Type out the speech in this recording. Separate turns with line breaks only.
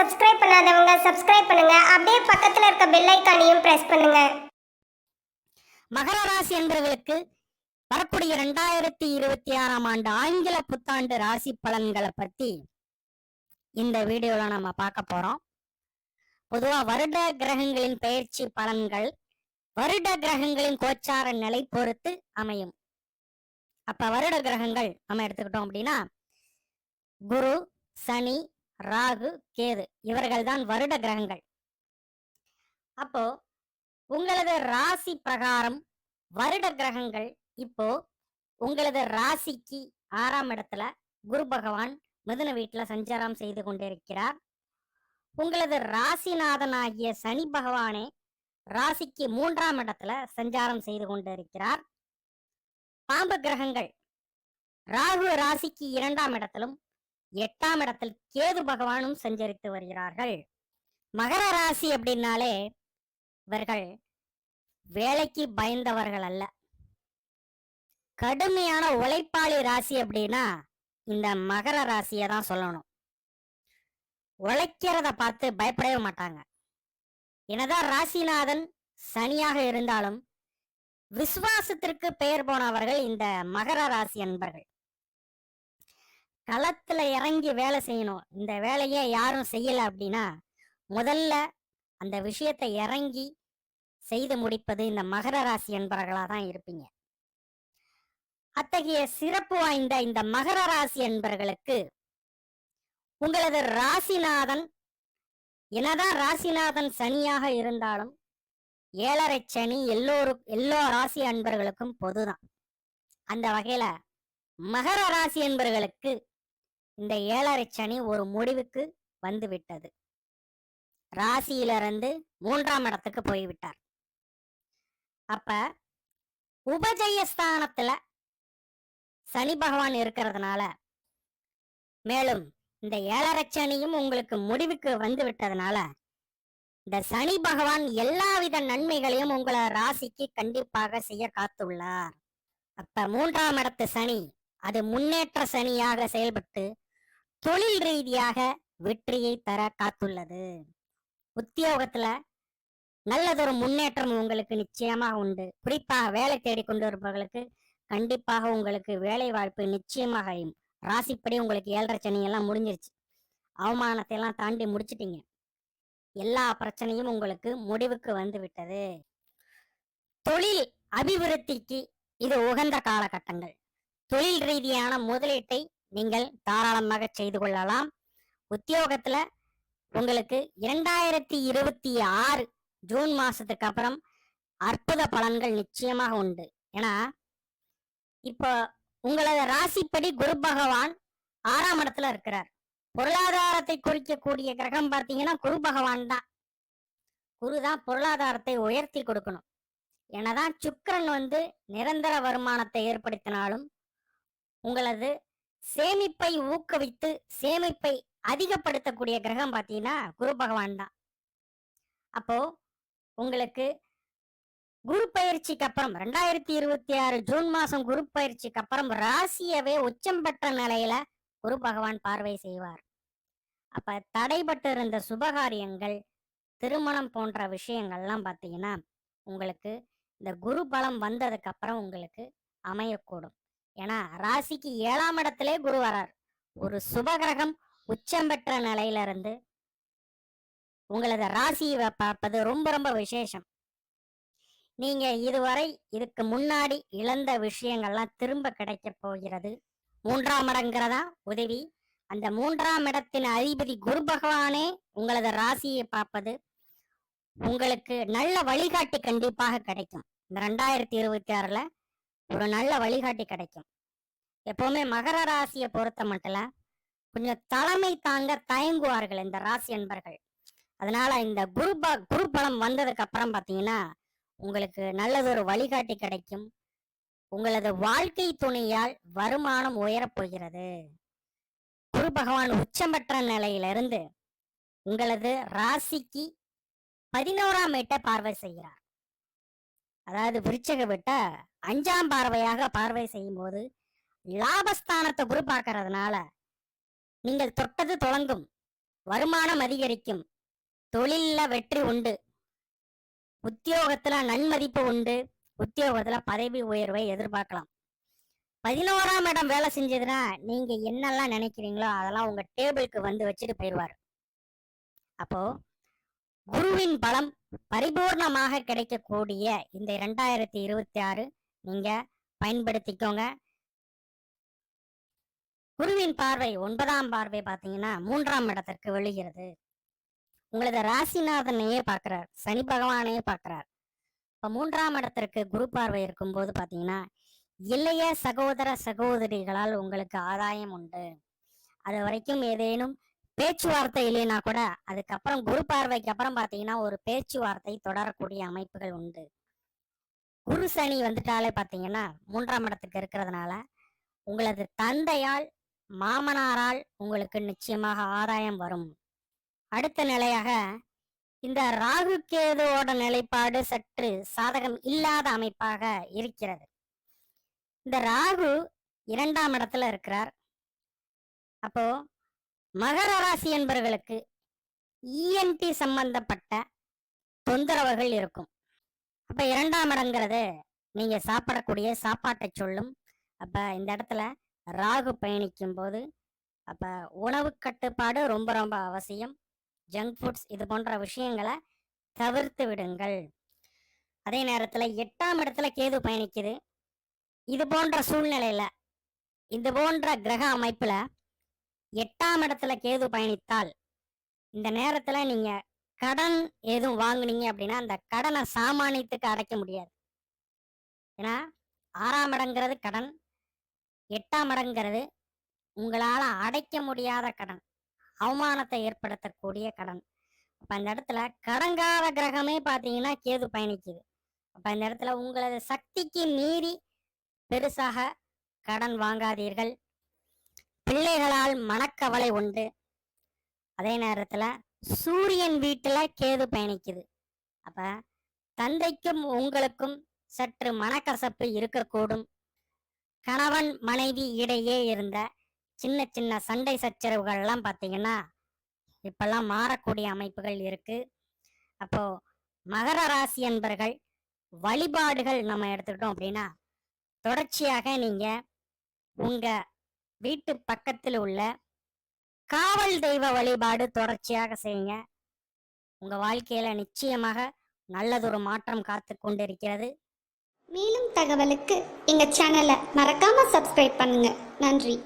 Subscribe பண்ணாதவங்க subscribe பண்ணுங்க. அப்படியே பக்கத்துல இருக்க பெல் ஐக்கானையும் பிரஸ் பண்ணுங்க.
மகர ராசி என்பவர்களுக்கு வரக்கூடிய ரெண்டாயிரத்தி இருபத்தி ஆறாம் ஆண்டு ஆங்கில புத்தாண்டு ராசி பலன்களை பத்தி இந்த வீடியோல நம்ம பார்க்க போறோம். பொதுவா வருட கிரகங்களின் பெயர்ச்சி பலன்கள் வருட கிரகங்களின் கோச்சார நிலை பொறுத்து அமையும். அப்ப வருட கிரகங்கள் நம்ம எடுத்துக்கிட்டோம் அப்படின்னா குரு சனி ராகு கேது இவர்கள் தான் வருட கிரகங்கள். அப்போ உங்களது ராசி பிரகாரம் வருட கிரகங்கள் இப்போ உங்களது ராசிக்கு ஆறாம் இடத்துல குரு பகவான் மிதுன வீட்டுல சஞ்சாரம் செய்து கொண்டிருக்கிறார். உங்களது ராசிநாதனாகிய சனி பகவானே ராசிக்கு மூன்றாம் இடத்துல சஞ்சாரம் செய்து கொண்டிருக்கிறார். பாம்பு கிரகங்கள். ராகு ராசிக்கு இரண்டாம் இடத்திலும் எட்டாம் இடத்தில் கேது பகவானும் சஞ்சரித்து வருகிறார்கள். மகர ராசி அப்படின்னாலே இவர்கள் வேலைக்கு பயந்தவர்கள் அல்ல. கடுமையான உழைப்பாளி ராசி அப்படின்னா இந்த மகர ராசியை தான் சொல்லணும். உழைக்கிறத பார்த்து பயப்படவே மாட்டாங்க. என்னதான் ராசிநாதன் சனியாக இருந்தாலும் விசுவாசத்திற்கு பெயர் போனவர்கள் இந்த மகர ராசி அன்பர்கள். களத்துல இறங்கி வேலை செய்யணும். இந்த வேலையை யாரும் செய்யல அப்படின்னா முதல்ல அந்த விஷயத்தை இறங்கி செய்து முடிப்பது இந்த மகர ராசி என்பர்களா தான் இருப்பீங்க. அத்தகைய சிறப்பு வாய்ந்த இந்த மகர ராசி என்பர்களுக்கு உங்களது ராசிநாதன் என்னதான் ராசிநாதன் சனியாக இருந்தாலும் ஏழரை சனி எல்லோரும் எல்லா ராசி அன்பர்களுக்கும் பொதுதான். அந்த வகையில மகர ராசி என்பர்களுக்கு இந்த ஏழரை சனி ஒரு முடிவுக்கு வந்து விட்டது. ராசியிலிருந்து மூன்றாம் இடத்துக்கு போய்விட்டார் அப்ப உபஜயஸ்தானத்துல சனி பகவான் இருக்கிறதுனால மேலும் இந்த ஏழரை சனியும் உங்களுக்கு முடிவுக்கு வந்து விட்டதுனால இந்த சனி பகவான் எல்லாவித நன்மைகளையும் உங்களை ராசிக்கு கண்டிப்பாக செய்ய காத்துள்ளார். அப்ப மூன்றாம் இடத்து சனி அது முன்னேற்ற சனியாக செயல்பட்டு தொழில் ரீதியாக வெற்றியை தர காத்துள்ளது. உத்தியோகத்துல நல்லதொரு முன்னேற்றம் உங்களுக்கு நிச்சயமாக உண்டு. குறிப்பாக வேலை தேடி கொண்டு இருப்பவர்களுக்கு கண்டிப்பாக உங்களுக்கு வேலை வாய்ப்பு நிச்சயமாக அமையும். ராசிப்படி உங்களுக்கு ஏழரை சனி எல்லாம் முடிஞ்சிருச்சு. அவமானத்தை எல்லாம் தாண்டி முடிச்சிட்டீங்க. எல்லா பிரச்சனையும் உங்களுக்கு முடிவுக்கு வந்து விட்டது. தொழில் அபிவிருத்திக்கு இது உகந்த காலகட்டங்கள். தொழில் ரீதியான முதலீட்டை நீங்கள் தாராளமாக செய்து கொள்ளலாம். உத்தியோகத்துல உங்களுக்கு இரண்டாயிரத்தி இருபத்தி ஆறு ஜூன் மாசத்துக்கு அப்புறம் அற்புத பலன்கள் நிச்சயமாக உண்டு. ஏன்னா இப்போ உங்களது ராசிப்படி குரு பகவான் ஆறாம் இடத்துல இருக்கிறார். பொருளாதாரத்தை குறிக்கக்கூடிய கிரகம் பார்த்தீங்கன்னா குரு பகவான் தான். குரு தான் பொருளாதாரத்தை உயர்த்தி கொடுக்கணும். என்னதான் சுக்கிரன் வந்து நிரந்தர வருமானத்தை ஏற்படுத்தினாலும் உங்களது சேமிப்பை ஊக்குவித்து சேமிப்பை அதிகப்படுத்தக்கூடிய கிரகம் பார்த்தீங்கன்னா குரு பகவான் தான். அப்போ உங்களுக்கு குரு பயிற்சிக்கு அப்புறம் ரெண்டாயிரத்தி இருபத்தி ஆறு ஜூன் மாசம் குரு பயிற்சிக்கு அப்புறம் ராசியவே உச்சம் பெற்ற நிலையில குரு பகவான் பார்வை செய்வார். அப்ப தடைபட்டு இருந்த சுபகாரியங்கள் திருமணம் போன்ற விஷயங்கள்லாம் பார்த்தீங்கன்னா உங்களுக்கு இந்த குரு பலம் வந்ததுக்கு அப்புறம் உங்களுக்கு அமையக்கூடும். ஏன்னா ராசிக்கு ஏழாம் இடத்திலே குரு வரார். ஒரு சுபகிரகம் உச்சம் பெற்ற நிலையில இருந்து உங்களது ராசியை பார்ப்பது ரொம்ப ரொம்ப விசேஷம். நீங்க இதுவரை இதுக்கு முன்னாடி இழந்த விஷயங்கள்லாம் திரும்ப கிடைக்க போகிறது. மூன்றாம் இடங்கிறதா? உதவி. அந்த மூன்றாம் இடத்தின் அதிபதி குரு பகவானே உங்களது ராசியை பார்ப்பது உங்களுக்கு நல்ல வழிகாட்டி கண்டிப்பாக கிடைக்கும். இந்த ரெண்டாயிரத்தி இருபத்தி ஆறுல ஒரு நல்ல வழிகாட்டி கிடைக்கும். எப்பவுமே மகர ராசியை பொறுத்த மட்டும் கொஞ்சம் தலைமை தாங்க தயங்குவார்கள் இந்த ராசி அன்பர்கள். அதனால இந்த குரு ப குரு பலம் வந்ததுக்கு அப்புறம் பார்த்தீங்கன்னா உங்களுக்கு நல்லதொரு வழிகாட்டி கிடைக்கும். உங்களது வாழ்க்கை துணையால் வருமானம் உயரப் போகிறது குரு பகவான் உச்சம் பெற்ற நிலையிலிருந்து உங்களது ராசிக்கு பதினோராம் வீட்டை பார்வை செய்கிறார். அதாவது விருச்சக வீட்டை அஞ்சாம் பார்வையாக பார்வை செய்யும் போது லாபஸ்தானத்தை குரு பார்க்கறதுனால நீங்கள் தொட்டது தொடங்கும் வருமானம் அதிகரிக்கும் தொழில்ல வெற்றி உண்டு உத்தியோகத்துல நன்மதிப்பு உண்டு உத்தியோகத்துல பதவி உயர்வை எதிர்பார்க்கலாம். பதினோராம் இடம் வேலை செஞ்சதுன்னா நீங்க என்னெல்லாம் நினைக்கிறீங்களோ அதெல்லாம் உங்க டேபிளுக்கு வந்து வச்சுட்டு போயிடுவார் அப்போ குருவின் பலம் பரிபூர்ணமாக கிடைக்கக்கூடிய இந்த இரண்டாயிரத்தி இருபத்தி ஆறு நீங்க பயன்படுத்திக்கோங்க. குருவின் பார்வை ஒன்பதாம் பார்வை பாத்தீங்கன்னா மூன்றாம் இடத்திற்கு விழுகிறது. உங்களது ராசிநாதனையே பார்க்கிறார். சனி பகவானையே பார்க்கிறார். இப்ப மூன்றாம் இடத்திற்கு குரு பார்வை இருக்கும்போது பாத்தீங்கன்னா இளைய சகோதர சகோதரிகளால் உங்களுக்கு ஆதாயம் உண்டு. அது வரைக்கும் ஏதேனும் பேச்சுவார்த்தை இல்லைன்னா கூட அதுக்கப்புறம் குரு பார்வைக்கு அப்புறம் பாத்தீங்கன்னா ஒரு பேச்சுவார்த்தை தொடரக்கூடிய அமைப்புகள் உண்டு. குரு சனி வந்துட்டாலே பாத்தீங்கன்னா மூன்றாம் இடத்துக்கு இருக்கிறதுனால உங்களது தந்தையால் மாமனாரால் உங்களுக்கு நிச்சயமாக ஆதாயம் வரும். அடுத்த நிலையாக இந்த ராகு கேதுவோட நிலைப்பாடு சற்று சாதகம் இல்லாத அமைப்பாக இருக்கிறது. இந்த ராகு இரண்டாம் இடத்துல இருக்கிறார். அப்போ மகர ராசி என்பவர்களுக்கு இஎன்டி சம்பந்தப்பட்ட தொந்தரவுகள் இருக்கும். அப்ப இரண்டாம் இடங்கிறது நீங்க சாப்பிடக்கூடிய சாப்பாட்டை சொல்லும். அப்ப இந்த இடத்துல ராகு பயணிக்கும் போது அப்ப உணவு கட்டுப்பாடு ரொம்ப ரொம்ப அவசியம். ஜங்க் ஃபுட்ஸ் இது போன்ற விஷயங்களை தவிர்த்து விடுங்கள். அதே நேரத்துல எட்டாம் இடத்துல கேது பயணிக்குது. இது போன்ற சூழ்நிலையில இது போன்ற கிரக அமைப்புல எட்டாம் இடத்துல கேது பயணித்தால் இந்த நேரத்துல நீங்க கடன் எதுவும் வாங்குனீங்க அப்படின்னா அந்த கடனை சாமானியத்துக்கு அடைக்க முடியாது. ஏன்னா ஆறாம் இடங்கிறது கடன் எட்டாம் இடங்கிறது உங்களால் அடைக்க முடியாத கடன் அவமானத்தை ஏற்படுத்தக்கூடிய கடன். அப்போ அந்த இடத்துல கடங்காத கிரகமே பார்த்தீங்கன்னா கேது பயணிக்குது. அப்போ அந்த இடத்துல உங்களது சக்திக்கு மீறி பெருசாக கடன் வாங்காதீர்கள். பிள்ளைகளால் மனக்கவலை உண்டு. அதே நேரத்தில் சூரியன் வீட்டுல கேது பயணிக்குது. அப்ப தந்தைக்கும் உங்களுக்கும் சற்று மனக்கசப்பு இருக்கக்கூடும். கணவன் மனைவி இடையே இருந்த சின்ன சின்ன சண்டை சச்சரவுகள்லாம் பார்த்தீங்கன்னா இப்பெல்லாம் மாறக்கூடிய அமைப்புகள் இருக்கு. அப்போ மகர ராசி என்பர்கள் வழிபாடுகள் நம்ம எடுத்துக்கிட்டோம் அப்படின்னா தொடர்ச்சியாக நீங்க உங்க வீட்டு பக்கத்தில் உள்ள காவல் தெய்வ வழிபாடு தொடர்ச்சியாக செய்யுங்க. உங்க வாழ்க்கையில நிச்சயமாக நல்லதொரு மாற்றம் காத்து கொண்டிருக்கிறது.
மேலும் தகவலுக்கு எங்க சேனலை மறக்காமல் சப்ஸ்கிரைப் பண்ணுங்கள் நன்றி.